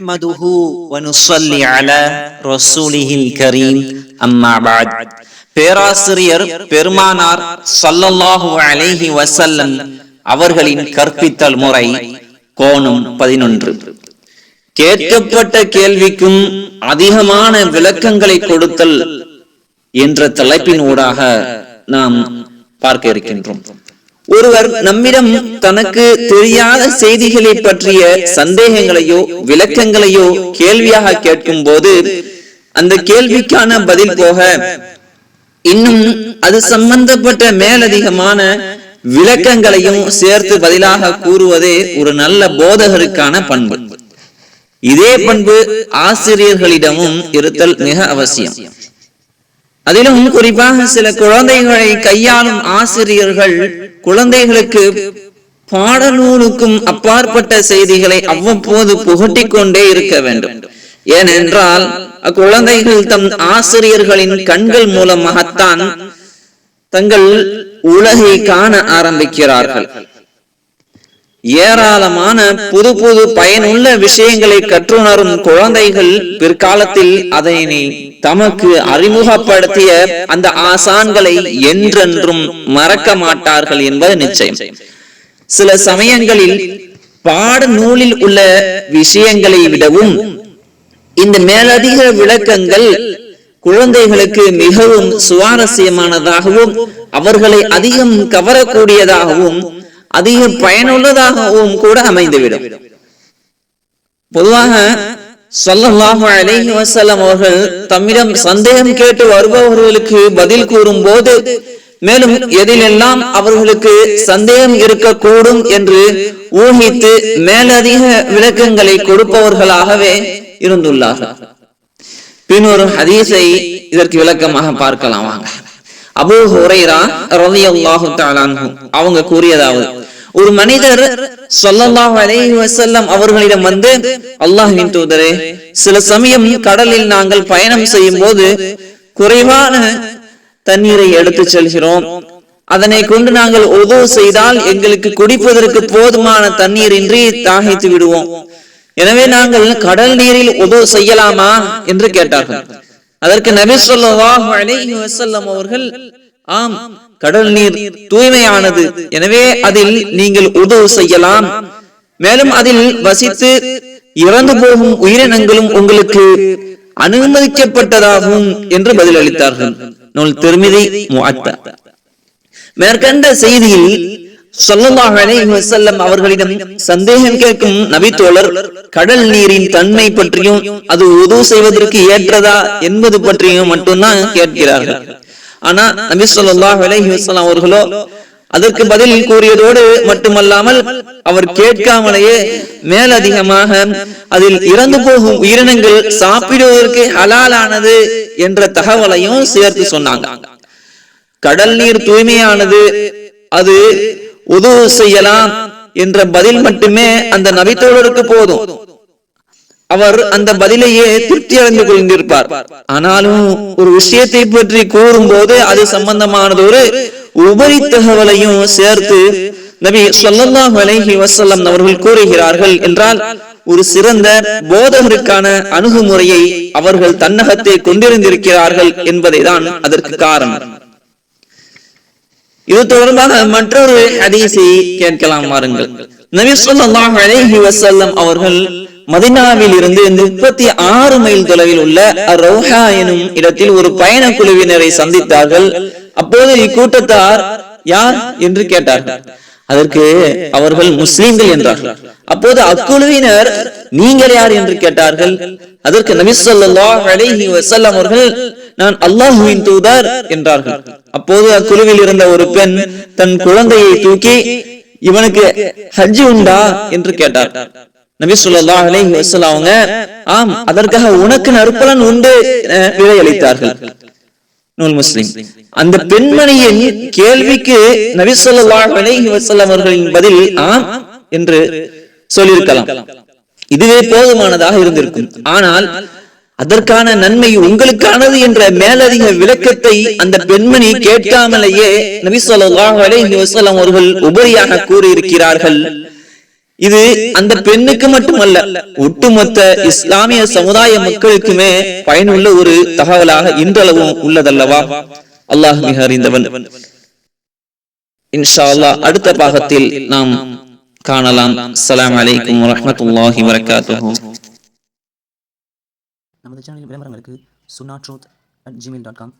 நஹ்மதுஹு வ நுஸல்லி அலா ரசூலிஹில் கரீம் அம்மா பேராசிரியர் பெருமானார் சல்லல்லாஹு அலைஹி வஸல்லம் அவர்களின் கற்பித்தல் முறை கோணம் பதினொன்று. கேட்கப்பட்ட கேள்விக்கும் அதிகமான விளக்கங்களை கொடுத்தல் என்ற தலைப்பின் ஊடாக நாம் பார்க்க இருக்கின்றோம். ஒருவர் நம்மிடம் தனக்கு தெரியாத செய்திகளை பற்றிய சந்தேகங்களையோ விளக்கங்களையோ கேள்வியாக கேட்கும் போது அந்த கேள்விக்கான பதில் போக இன்னும் அது சம்பந்தப்பட்ட மேலதிகமான விளக்கங்களையும் சேர்த்து பதிலாக கூறுவதே ஒரு நல்ல போதகருக்கான பண்பு. இதே பண்பு ஆசிரியர்களிடமும் இருத்தல் மிக அவசியம். அதிலும் குறிப்பாக சில குழந்தைகளை கையாளும் ஆசிரியர்கள் குழந்தைகளுக்கு பாடநூலுக்கும் அப்பாற்பட்ட செய்திகளை அவ்வப்போது புகட்டிக் கொண்டே இருக்க வேண்டும். ஏனென்றால் அக்குழந்தைகள் தம் ஆசிரியர்களின் கண்கள் மூலமாகத்தான் தங்கள் உலகை காண ஆரம்பிக்கிறார்கள். ஏராளமான புது புது பயனுள்ள விஷயங்களை கற்றுணரும் குழந்தைகள் பிற்காலத்தில் அதனை தமக்கு அறிமுகப்படுத்திய அந்த ஆசான்களை என்றென்றும் மறக்க மாட்டார்கள் என்பது நிச்சயம். சில சமயங்களில் பாட நூலில் உள்ள விஷயங்களை விடவும் இந்த மேலதிக விளக்கங்கள் குழந்தைகளுக்கு மிகவும் சுவாரஸ்யமானதாகவும் அவர்களை அதிகம் கவரக்கூடியதாகவும் அதிக பயனுள்ளதாகவும் கூட அமைந்துவிடும். பொதுவாக சொல்லல்லாஹு அலைஹி வசல்லம் அவர்கள் தம்மிடம் சந்தேகம் கேட்டு வருபவர்களுக்கு பதில் கூறும் போது மேலும் எதிலெல்லாம் அவர்களுக்கு சந்தேகம் இருக்கக்கூடும் என்று ஊகித்து மேலதிக விளக்கங்களை கொடுப்பவர்களாகவே இருந்துள்ளார்கள். பின் ஒரு ஹதீஸை இதற்கு விளக்கமாக பார்க்கலாம் வாங்க. அபு ஹுரைரா அவங்க கூறியதாவது ஒரு மனிதர் அவர்களிடம் வந்து அல்லாஹின் தூதரே சில சமயம் கடலில் நாங்கள் பயணம் செய்யும் போது குறைவான தண்ணீரை எடுத்து செல்கிறோம். அதனை கொண்டு நாங்கள் உதவு செய்தால் எங்களுக்கு குடிப்பதற்கு போதுமான தண்ணீர் இன்றி தாகித்து விடுவோம். எனவே நாங்கள் கடல் நீரில் உதவு செய்யலாமா? என்று கேட்டார்கள். அதற்கு நபி சொல்லாஹு அலைஹி வசல்லம் அவர்கள் ஆம் கடல் நீர் தூய்மையானது. எனவே அதில் நீங்கள் உதவு செய்யலாம். மேலும் அதில் வசித்து இறந்து போகும் உயிரினங்களும் உங்களுக்கு அனுமதிக்கப்பட்டதாகும் என்று பதிலளித்தார்கள். நூல் திருமிதி மேற்கண்ட செய்தியில் சொல்லல்லாஹ் அலைஹி அவர்களிடம் சந்தேகம் கேட்கும் நபித்தோழர் கடல் நீரின் தன்மை பற்றியும் அது உது செய்வதற்கு ஏற்றதா என்பது பற்றியும் மட்டும்தான் கேட்கிறார்கள். ஆனா நபி சொல்லாஹ் அலைஹி அவர்களோ அதற்கு பதில் கூறியதோடு மட்டுமல்லாமல் அவர் கேட்காமலேயே மேலதிகமாக அதில் இறந்து போகும் உயிரினங்கள் சாப்பிடுவதற்கு ஹலாலானது என்ற தகவலையும் சேர்த்து சொன்னாங்க. கடல் நீர் தூய்மையானது அது உதவு செய்யலாம் என்ற பதில் மட்டுமே அந்த நபித்தோழருக்கு போதும். அவர் அந்த பதிலையே திருப்தி அடைந்து கொண்டிருப்பார். ஆனாலும் ஒரு விஷயத்தை பற்றி கூறும் போது அது சம்பந்தமானது ஒரு உபரி தகவலையும் சேர்த்து நபி சொல்லல்லாஹு அலைஹி வசல்லம் அவர்கள் கூறுகிறார்கள் என்றால் ஒரு சிறந்த போதகருக்கான அணுகுமுறையை அவர்கள் தன்னகத்தை கொண்டிருந்திருக்கிறார்கள் என்பதை தான் அதற்கு காரணம். இது தொடர்பாக மற்றொரு ஹதீஸை கேட்கலாம் வாருங்கள். நபி சொல்லாஹ் அலைஹி வஸல்லம் அவர்கள் மதினாவில் இருந்து முப்பத்தி ஆறு மைல் தொலைவில் உள்ள ரோஹா எனும் இடத்தில் ஒரு பயண குழுவினரை சந்தித்தார்கள். அப்போது இக்கூட்டத்தார் யார் என்று கேட்டார்கள். அதற்கு அவர்கள் முஸ்லீம்கள் என்றார்கள். அப்போது அக்குழுவினர் நீங்கள் யார் என்று கேட்டார்கள். அதற்கு நபி ஸல்லல்லாஹு அலைஹி வஸல்லம் அவர்கள் நான் அல்லாஹுவின் தூதர் என்றார்கள். அப்போது அக்குழுவில் இருந்த ஒரு பெண் தன் குழந்தையை தூக்கி இவனுக்கு ஹஜ் உண்டா என்று கேட்டார். நபி வஸல்லம் அவங்க ஆம் அதற்காக உனக்கு நற்பலன் உண்டு என விடையளித்தார்கள். நூல் முஸ்லிம். அந்த பெண்மணியின் கேள்விக்கு நபி அவர்களின் பதில் ஆம் என்று சொல்லியிருக்கலாம். இதுவே போதுமானதாக இருந்திருக்கும். ஆனால் அதற்கான நன்மை உங்களுக்கானது என்ற மேலதிக விளக்கத்தை அந்த பெண்மணி கேட்காமலேயே நபி ஸல்லல்லாஹு அலைஹி வஸல்லம் அவர்கள் உபரியாக கூறியிருக்கிறார்கள். இது அந்த பெண்ணுக்கு மட்டுமல்ல ஒட்டுமொத்த இஸ்லாமிய சமுதாய மக்களுக்குமே பயனுள்ள ஒரு தகவலாக இன்றளவும் உள்ளதல்லவா? அல்லாஹ் மிக அறிந்தவன். இன்ஷா அல்லா அடுத்த பாகத்தில் நாம் காணலாம். அஸ்ஸலாமு அலைக்கும் வரஹ்மத்துல்லாஹி வரகாத்துஹு நமது சேனலில் விளம்பரங்களுக்கு சுனா truth at Gmail dot com